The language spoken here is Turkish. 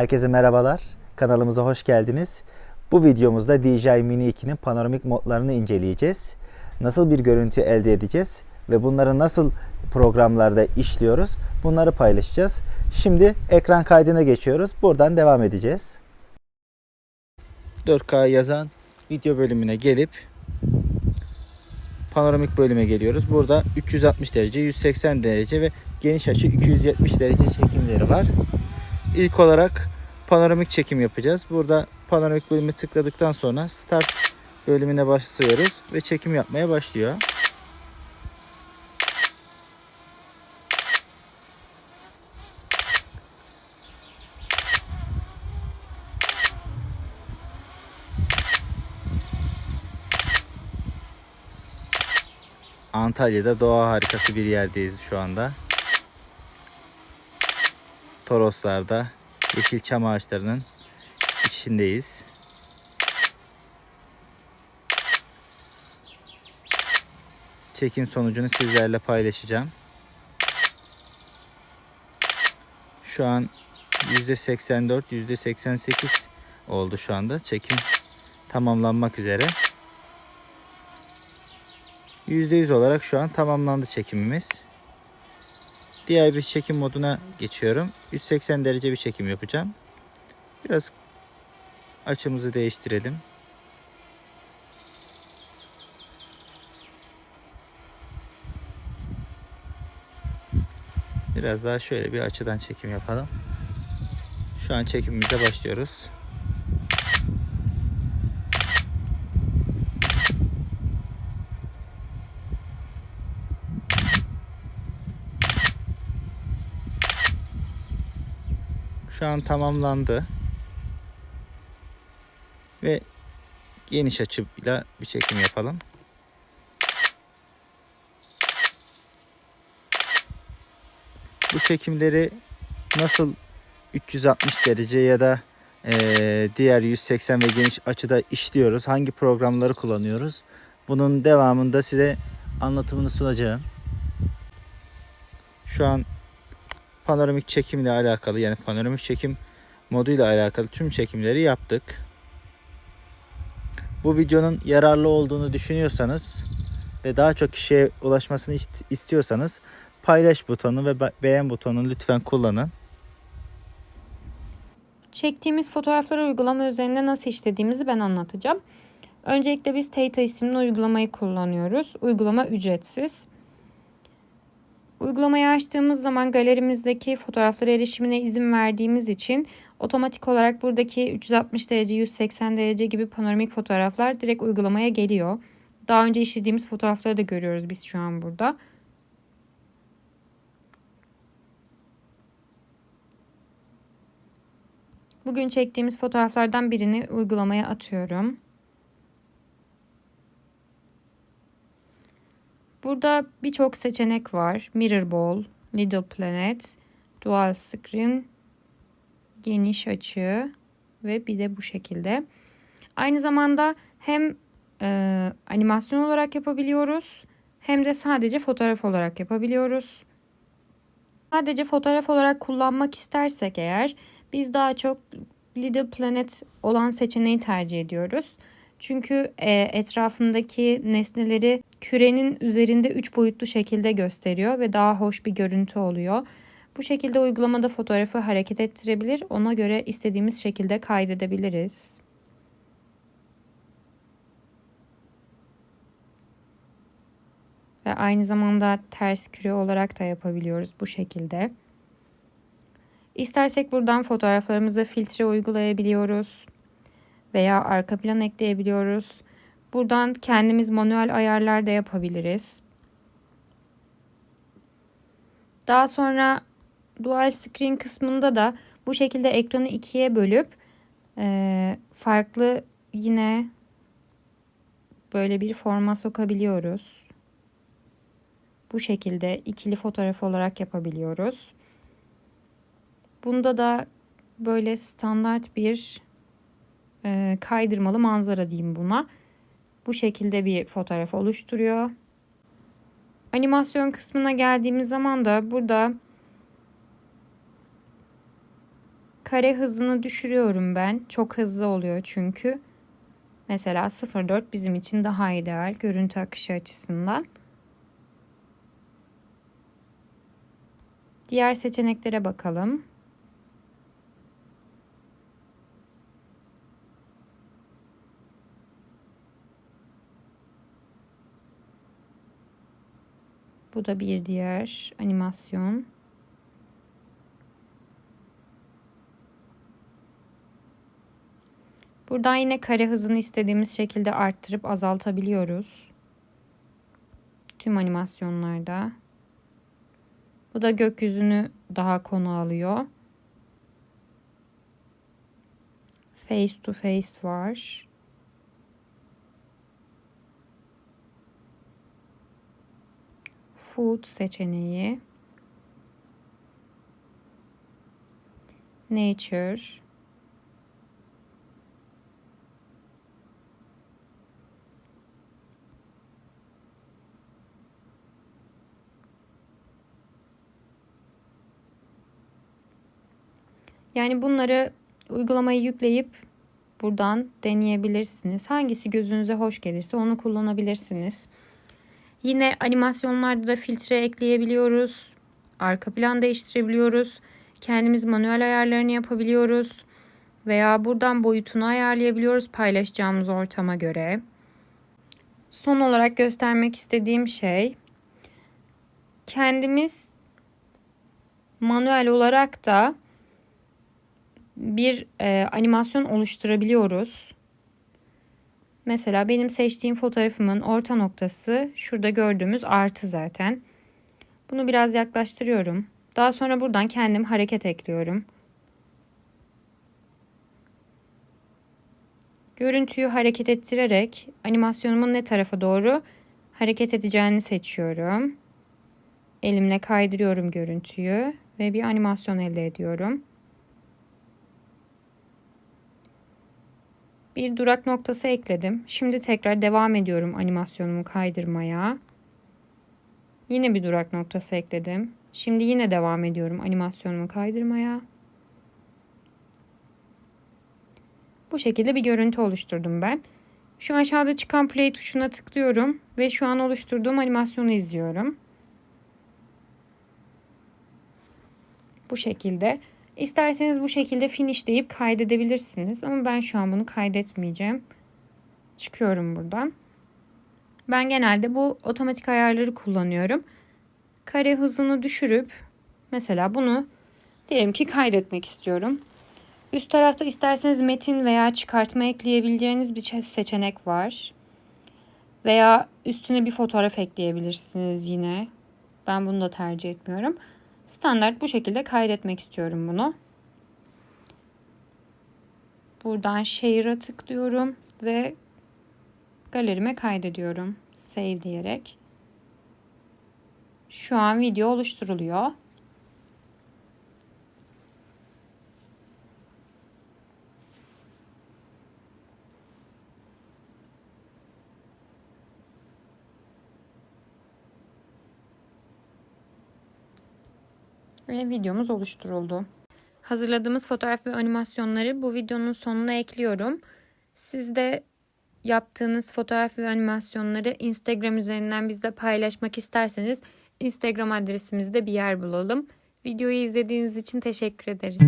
Herkese merhabalar. Kanalımıza hoş geldiniz. Bu videomuzda DJI Mini 2'nin panoramik modlarını inceleyeceğiz. Nasıl bir görüntü elde edeceğiz ve bunları nasıl programlarda işliyoruz bunları paylaşacağız. Şimdi ekran kaydına geçiyoruz. Buradan devam edeceğiz. 4K yazan video bölümüne gelip panoramik bölüme geliyoruz. Burada 360 derece, 180 derece ve geniş açı 270 derece çekimleri var. İlk olarak panoramik çekim yapacağız. Burada panoramik bölümü tıkladıktan sonra start bölümüne başlıyoruz ve çekim yapmaya başlıyor. Antalya'da doğa harikası bir yerdeyiz şu anda. Toroslar'da yeşil çam ağaçlarının içindeyiz. Çekim sonucunu sizlerle paylaşacağım. Şu an %84, %88 oldu şu anda. Çekim tamamlanmak üzere. %100 olarak şu an tamamlandı çekimimiz. Diğer bir çekim moduna geçiyorum. 180 derece bir çekim yapacağım. Biraz açımızı değiştirelim. Biraz daha şöyle bir açıdan çekim yapalım. Şu an çekimimize başlıyoruz. Şu an tamamlandı. Ve geniş açıyla bir çekim yapalım. Bu çekimleri nasıl 360 derece ya da eee, diğer 180 ve geniş açıda işliyoruz? Hangi programları kullanıyoruz? Bunun devamında size anlatımını sunacağım. Şu an panoramik çekimle alakalı yani panoramik çekim moduyla alakalı tüm çekimleri yaptık. Bu videonun yararlı olduğunu düşünüyorsanız ve daha çok kişiye ulaşmasını ist- istiyorsanız paylaş butonu ve be- beğen butonunu lütfen kullanın. Çektiğimiz fotoğrafları uygulama üzerinde nasıl işlediğimizi ben anlatacağım. Öncelikle biz Tata isimli uygulamayı kullanıyoruz. Uygulama ücretsiz. Uygulamayı açtığımız zaman galerimizdeki fotoğraflara erişimine izin verdiğimiz için otomatik olarak buradaki 360 derece, 180 derece gibi panoramik fotoğraflar direkt uygulamaya geliyor. Daha önce işlediğimiz fotoğrafları da görüyoruz biz şu an burada. Bugün çektiğimiz fotoğraflardan birini uygulamaya atıyorum. Burada birçok seçenek var. Mirror Ball, Little Planet, Dual Screen, geniş açı ve bir de bu şekilde. Aynı zamanda hem e, animasyon olarak yapabiliyoruz hem de sadece fotoğraf olarak yapabiliyoruz. Sadece fotoğraf olarak kullanmak istersek eğer biz daha çok Little Planet olan seçeneği tercih ediyoruz. Çünkü e, etrafındaki nesneleri kürenin üzerinde 3 boyutlu şekilde gösteriyor ve daha hoş bir görüntü oluyor. Bu şekilde uygulamada fotoğrafı hareket ettirebilir. Ona göre istediğimiz şekilde kaydedebiliriz. Ve aynı zamanda ters küre olarak da yapabiliyoruz bu şekilde. İstersek buradan fotoğraflarımıza filtre uygulayabiliyoruz veya arka plan ekleyebiliyoruz. Buradan kendimiz manuel ayarlar da yapabiliriz. Daha sonra dual screen kısmında da bu şekilde ekranı ikiye bölüp e, farklı yine böyle bir forma sokabiliyoruz. Bu şekilde ikili fotoğraf olarak yapabiliyoruz. Bunda da böyle standart bir e, kaydırmalı manzara diyeyim buna. Bu şekilde bir fotoğraf oluşturuyor. Animasyon kısmına geldiğimiz zaman da burada kare hızını düşürüyorum ben. Çok hızlı oluyor çünkü. Mesela 0.4 bizim için daha ideal görüntü akışı açısından. Diğer seçeneklere bakalım. Bu da bir diğer animasyon. Buradan yine kare hızını istediğimiz şekilde arttırıp azaltabiliyoruz. Tüm animasyonlarda. Bu da gökyüzünü daha konu alıyor. Face to face var. Food seçeneği. Nature. Yani bunları uygulamayı yükleyip buradan deneyebilirsiniz. Hangisi gözünüze hoş gelirse onu kullanabilirsiniz. Yine animasyonlarda da filtre ekleyebiliyoruz. Arka plan değiştirebiliyoruz. Kendimiz manuel ayarlarını yapabiliyoruz. Veya buradan boyutunu ayarlayabiliyoruz paylaşacağımız ortama göre. Son olarak göstermek istediğim şey kendimiz manuel olarak da bir e, animasyon oluşturabiliyoruz. Mesela benim seçtiğim fotoğrafımın orta noktası şurada gördüğümüz artı zaten. Bunu biraz yaklaştırıyorum. Daha sonra buradan kendim hareket ekliyorum. Görüntüyü hareket ettirerek animasyonumun ne tarafa doğru hareket edeceğini seçiyorum. Elimle kaydırıyorum görüntüyü ve bir animasyon elde ediyorum. Bir durak noktası ekledim. Şimdi tekrar devam ediyorum animasyonumu kaydırmaya. Yine bir durak noktası ekledim. Şimdi yine devam ediyorum animasyonumu kaydırmaya. Bu şekilde bir görüntü oluşturdum ben. Şu aşağıda çıkan play tuşuna tıklıyorum ve şu an oluşturduğum animasyonu izliyorum. Bu şekilde. İsterseniz bu şekilde finish deyip kaydedebilirsiniz. Ama ben şu an bunu kaydetmeyeceğim. Çıkıyorum buradan. Ben genelde bu otomatik ayarları kullanıyorum. Kare hızını düşürüp mesela bunu diyelim ki kaydetmek istiyorum. Üst tarafta isterseniz metin veya çıkartma ekleyebileceğiniz bir seçenek var. Veya üstüne bir fotoğraf ekleyebilirsiniz yine. Ben bunu da tercih etmiyorum. Standart bu şekilde kaydetmek istiyorum bunu. Buradan Share'a tıklıyorum ve galerime kaydediyorum. Save diyerek. Şu an video oluşturuluyor. Ve videomuz oluşturuldu. Hazırladığımız fotoğraf ve animasyonları bu videonun sonuna ekliyorum. Siz de yaptığınız fotoğraf ve animasyonları Instagram üzerinden bizle paylaşmak isterseniz Instagram adresimizde bir yer bulalım. Videoyu izlediğiniz için teşekkür ederiz.